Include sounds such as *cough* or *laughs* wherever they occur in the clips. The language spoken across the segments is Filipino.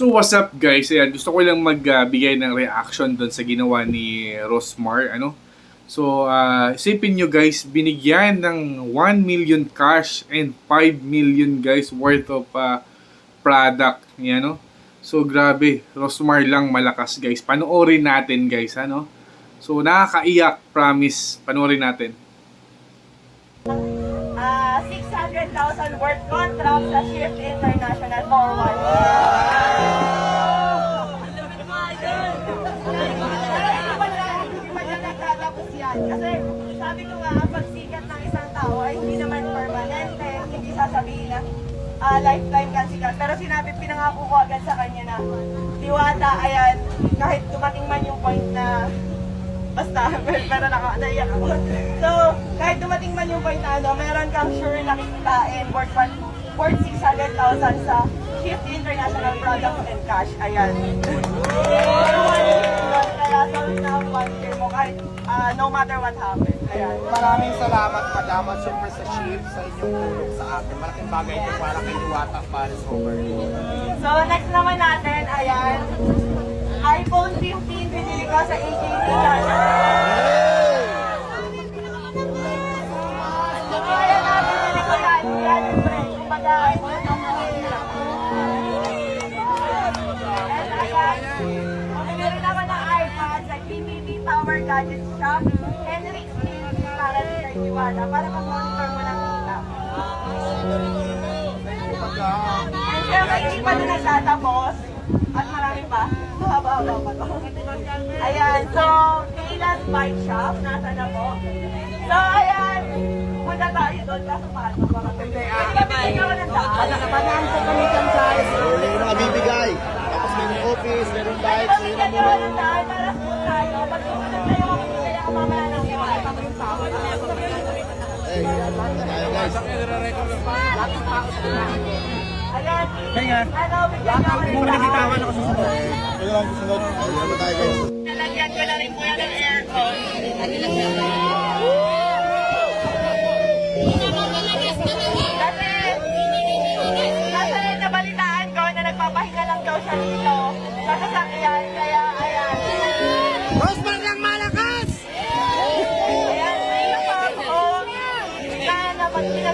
So what's up guys? Ayan, gusto ko lang magbigay ng reaction doon sa ginawa ni Rosmar. Ano? So ah, isipin nyo guys, binigyan ng 1 million cash and 5 million guys worth of ah, product. Yan, no? So grabe, Rosmar lang malakas guys. Panoorin natin guys, ano? So nakakaiyak, promise. Panoorin natin. Ah, 600,000 worth contract sa Shift International Forward. Hindi ah, lifetime ka sikat. Pero sinabi, pinangako ko agad sa kanya na diwata, ayan, kahit dumating man yung point na Basta, pero naka, naiyak ako. So, kahit dumating man yung point na ano, meron kang sure na kikitain worth, one- worth 600,000 sa Shift International Products and Cash. Ayan. Kaya sorry na one year mo kahit ah, no matter what happens. Ayan. Maraming salamat, Madam, at syempre sa ship, sa inyong tulong sa akin. Malaking bagay ito para kay Diwata Paris Over. So, next naman natin, ayan. iPhone 15 binili ko sa AJT Power Gadget Shop. Steve para Sir mag-monitor mo ng kita. And syempre, hindi pa na nagtatapos. At marami pa. Mahaba-haba pa to. Ayan, so, Kayla's Bike Shop. Nasa na po. So, ayan. Punta tayo doon. Kaso paano? Baka pwede ka bigyan ako ng daan. Panaan ko kami dyan, guys. May mga bibigay. Tapos may office, meron bikes, ba may bigyan niyo ako ng daan para smooth tayo? Pag Ayan. Ano, bigyan niyo ako ng daan. ako sa sunod. Ito lang susunod. Ayun mo tayo, guys. Nalagyan ko na rin po yan ng aircon. Kasi,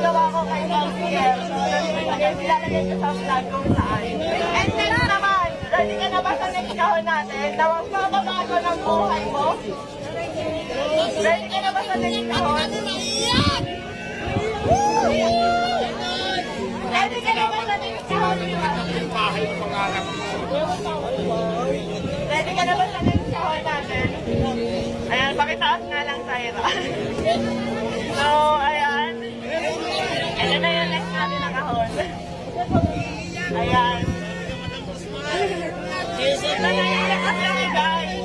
ginagawa ko kay ayan, nilalagay ko sa vlog kung saan. And next naman, ready ka na ba sa next kahon natin na magpapabago ng buhay mo? Ready ka na ba sa next kahon? Ready ka na ba sa next kahon? Ready ka na ba sa next kahon natin? Ayan, pakitaas nga lang tayo. *laughs* so, ayan. Ito na yung next natin na kahon. Ayan. Ito na next natin, guys.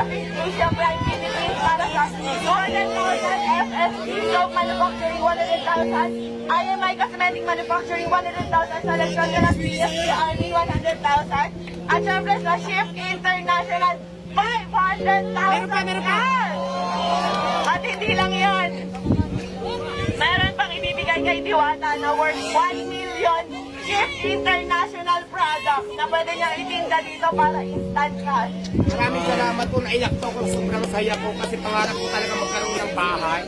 Kasi Asia, Asia Prime Philippines para sa 200,000 FSD Soap Manufacturing 100,000 IMI Cosmetic Manufacturing 100,000 sa las PSP Army 100,000 at syempre sa Shift International 500,000 Meron pa, meron pa. At hindi lang yan. namin kay Diwata na worth 1 million gift international product na pwede niyang itinda dito para instant cash. Maraming salamat po. Naiyak to ko. Sobrang saya po kasi pangarap ko talaga magkaroon ng bahay.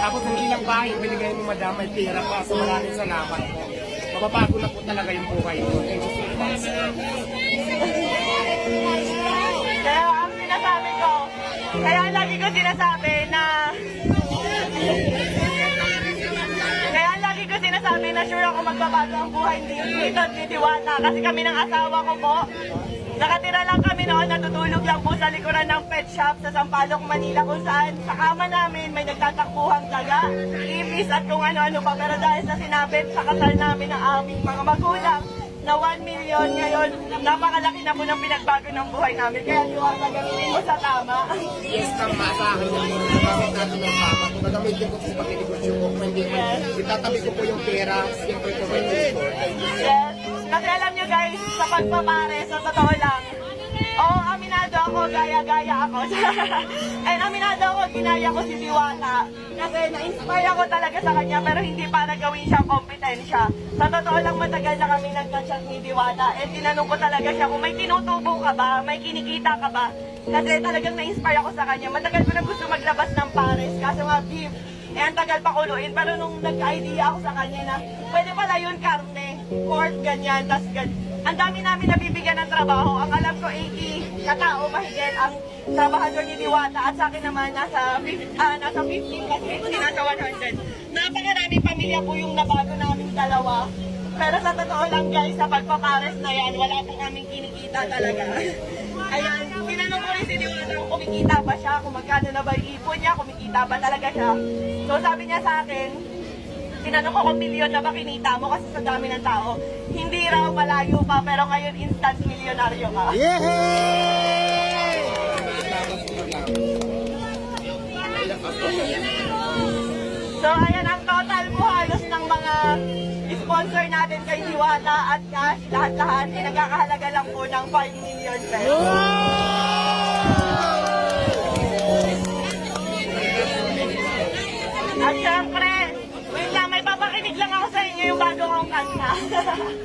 Tapos hindi ng bahay, binigay ni madam may pera pa. So maraming salamat po. Mababago na po talaga yung buhay ko. Thank you so much. Kaya ang sinasabi ko, kaya lagi ko sinasabi magbabago ang buhay dito at ni Diwata kasi kami ng asawa ko po. Nakatira lang kami noon, natutulog lang po sa likuran ng pet shop sa Sampaloc, Manila kung saan sa kama namin may nagtatakbuhang daga, ibis at kung ano-ano pa. Pero dahil sa sinabit sa kasal namin ng aming mga magulang, na 1 million ngayon, napakalaki na po ng pinagbago ng buhay namin. Kaya gamitin mo sa tama. Yes, tama sa akin gamit natin ng. Gagamitin ko po sa pagkinegosyo ko. Hindi ko, itatabi ko po yung pera. Siyempre ko may store. Yes. Kasi alam nyo guys, sa pagpapare, sa totoo lang, Oo, aminado ako, gaya-gaya ako. *laughs* And aminado ako, ginaya ko si Diwata. Kasi na-inspire ako talaga sa kanya, pero hindi para gawin siyang kompetensya. Sa totoo lang, matagal na kami nagka-chat ni Diwata. And tinanong ko talaga siya kung may tinutubo ka ba, may kinikita ka ba. Kasi talagang na-inspire ako sa kanya. Matagal ko na gusto maglabas ng pares, kaso nga beef. Eh, ang tagal pa kuluin. Pero nung nagka-idea ako sa kanya na, pwede pala yun karne, pork, ganyan, tas ganyan. Ang dami namin nabibigyan ng trabaho. Ang alam ko, 80 katao mahigit ang trabahador ni Diwata. At sa akin naman, nasa, 50, ah, nasa 15 plus 50, nasa 100. Napakaraming pamilya po yung nabago namin dalawa. Pero sa totoo lang guys, sa pagpapares na yan, wala po kaming kinikita talaga. *laughs* Ayan, tinanong ko rin si Diwata kung kumikita ba siya, kung magkano na ba ipon niya, kumikita ba talaga siya. So sabi niya sa akin, tinanong ko kung milyon na ba kinita mo kasi sa dami ng tao. Hindi raw malayo pa, pero ngayon instant milyonaryo ka. So ayan ang total po halos ng mga sponsor natin kay Diwata at Cash, lahat-lahat ay nagkakahalaga lang po ng 5 million pesos. 看看哈哈哈